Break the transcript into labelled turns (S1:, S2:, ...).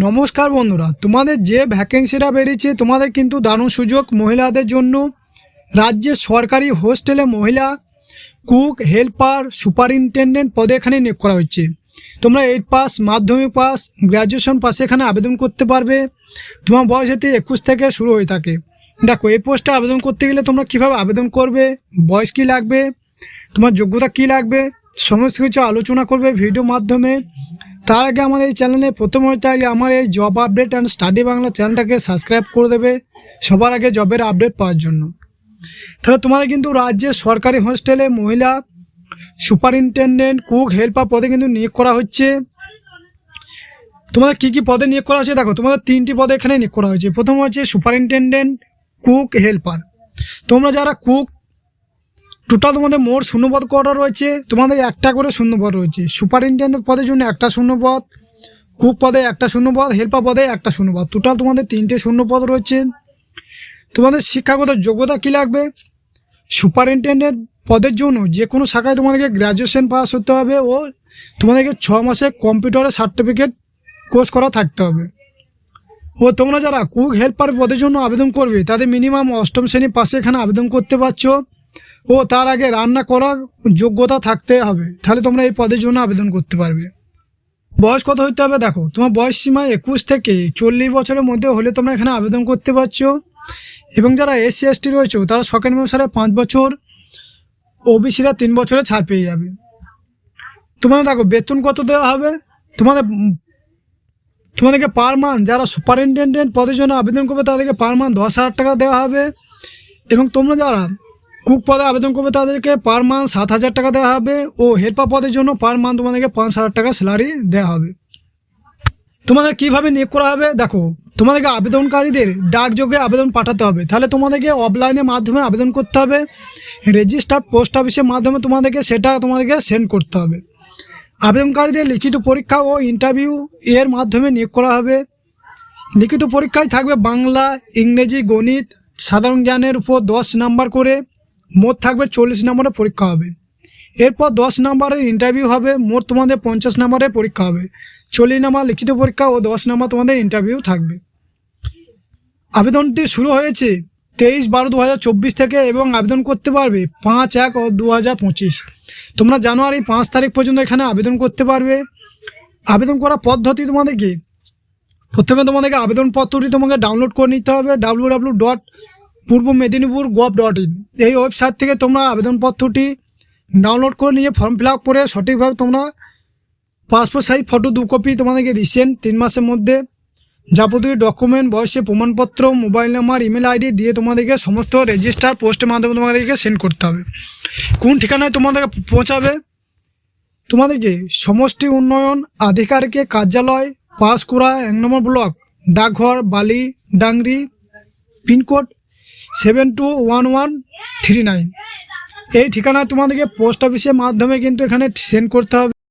S1: নমস্কার বন্ধুরা, তোমাদের যে ভ্যাকেন্সিটা বেরিয়েছে তোমাদের কিন্তু দারুণ সুযোগ। মহিলাদের জন্য রাজ্যের সরকারি হোস্টেলে মহিলা কুক, হেল্পার, সুপারিনটেন্ডেন্ট পদে এখানে নিয়োগ করা হচ্ছে তোমরা এইট পাস মাধ্যমিক পাস গ্র্যাজুয়েশন পাশে এখানে আবেদন করতে পারবে। তোমার বয়স এতে একুশ থেকে শুরু হয়ে থাকে। দেখো, এই পোস্টে আবেদন করতে গেলে তোমরা কীভাবে আবেদন করবে, বয়স কী লাগবে, তোমার যোগ্যতা কী লাগবে, সমস্ত কিছু আলোচনা করবে ভিডিও মাধ্যমে। তার আগে আমার এই চ্যানেলে প্রথম হতে চাইলে আমার এই job update and study Bangla চ্যানেলটাকে সাবস্ক্রাইব করে দেবে সবার আগে জবের আপডেট পাওয়ার জন্য। তাহলে তোমাদের কিন্তু রাজ্যের সরকারি হোস্টেলে মহিলা সুপারিনটেন্ডেন্ট কুক হেল্পার পদে কিন্তু নিয়োগ করা হচ্ছে। তোমাদের কী কী পদে নিয়োগ করা হচ্ছে দেখো, তোমাদের তিনটি পদে এখানে নিয়োগ করা হয়েছে। প্রথম হচ্ছে সুপারিনটেন্ডেন্ট কুক হেল্পার তোমরা যারা কুক টোটাল তোমাদের মোট শূন্যপদ কটা রয়েছে? তোমাদের একটা করে শূন্যপদ রয়েছে। সুপারিনটেন্ডেন্ট পদের জন্য একটা শূন্যপদ কুক পদে একটা শূন্যপদ হেল্পার পদে একটা শূন্যপদ। টোটাল তোমাদের তিনটে শূন্যপদ রয়েছে। তোমাদের শিক্ষাগত যোগ্যতা কী লাগবে? সুপারিনটেন্ডেন্ট পদের জন্য যে কোনো শাখায় তোমাদেরকে গ্র্যাজুয়েশন পাস হতে হবে ও তোমাদেরকে ছ মাসে কম্পিউটারে সার্টিফিকেট কোর্স করা থাকতে হবে। ও তোমরা যারা কুক হেল্পার পদের জন্য আবেদন করবে, তাদের মিনিমাম অষ্টম শ্রেণি পাশে এখানে আবেদন করতে পারছ। ও তার আগে রান্না করার যোগ্যতা থাকতে হবে। তাহলে তোমরা এই পদের জন্য আবেদন করতে পারবে। বয়স কত হতে হবে? দেখো, তোমার বয়স সীমা একুশ থেকে চল্লিশ বছরের মধ্যে হলে তোমরা এখানে আবেদন করতে পারছ। এবং যারা এসসি এসটি রয়েছে, তারা সেকেন্ড অনুসারে পাঁচ বছর, ওবিসিরা তিন বছরে ছাড় পেয়ে যাবে। তোমাদের দেখো, বেতন কত দেওয়া হবে? তোমাদের, তোমাদেরকে পার মান্থ যারা সুপারিনটেন্ডেন্ট পদের জন্য আবেদন করবে, তাদেরকে পার মান্থ দশ হাজার টাকা দেওয়া হবে। এবং তোমরা যারা কুক পদে আবেদন করবে তাদেরকে পার মান্থ সাত হাজার টাকা দেওয়া হবে ও হেল্পার পদের জন্য পার মান্থ তোমাদেরকে পাঁচ হাজার টাকা স্যালারি দেওয়া হবে। তোমাদের কীভাবে নিয়োগ করা হবে? দেখো, তোমাদেরকে আবেদনকারীদের ডাকযোগে আবেদন পাঠাতে হবে। তাহলে তোমাদেরকে অফলাইনের মাধ্যমে আবেদন করতে হবে। রেজিস্টার্ড পোস্ট অফিসের মাধ্যমে তোমাদেরকে সেটা তোমাদেরকে সেন্ড করতে হবে। আবেদনকারীদের লিখিত পরীক্ষা ও ইন্টারভিউ এর মাধ্যমে নিয়োগ করা হবে। লিখিত পরীক্ষায় থাকবে বাংলা, ইংরেজি, গণিত, সাধারণ জ্ঞানের উপর দশ নাম্বার করে। মোট থাকবে চল্লিশ নম্বরের পরীক্ষা হবে। এরপর দশ নম্বরের ইন্টারভিউ হবে, মোট তোমাদের পঞ্চাশ নম্বরের পরীক্ষা হবে। চল্লিশ নাম্বার লিখিত পরীক্ষা ও দশ নাম্বার তোমাদের ইন্টারভিউ থাকবে। আবেদনটি শুরু হয়েছে তেইশ বারো দু থেকে এবং আবেদন করতে পারবে পাঁচ এক ও দু হাজার পঁচিশ। তোমরা জানুয়ারি পাঁচ তারিখ পর্যন্ত এখানে আবেদন করতে পারবে। আবেদন করার পদ্ধতি তোমাদেরকে প্রথমে তোমাদেরকে আবেদনপত্রটি তোমাকে ডাউনলোড করে নিতে হবে W W dot Purba Medinipur gov dot in. এই ওয়েবসাইট থেকে তোমরা আবেদনপত্রটি ডাউনলোড করে নিয়ে ফর্ম ফিল করে সঠিকভাবে তোমরা পাসপোর্ট সাইজ, ফটো দু কপি তোমাদেরকে রিসেন্ট তিন মাসের মধ্যে যাবতীয় ডকুমেন্ট, বয়সের প্রমাণপত্র, মোবাইল নাম্বার, ইমেল আইডি দিয়ে তোমাদেরকে সমস্ত রেজিস্টার পোস্টের মাধ্যমে তোমাদেরকে সেন্ড করতে হবে। কোন ঠিকানায় তোমাদেরকে পৌঁছাবে? তোমাদেরকে সমষ্টি উন্নয়ন আধিকারিকের কার্যালয়, পাঁশকুড়া, এক নম্বর ব্লক, ডাকঘর, Bali, Dangri, pin code seven two one one three nine এই ঠিকানা তোমাদেরকে পোস্ট অফিসের মাধ্যমে কিন্তু এখানে সেন্ড করতে হবে।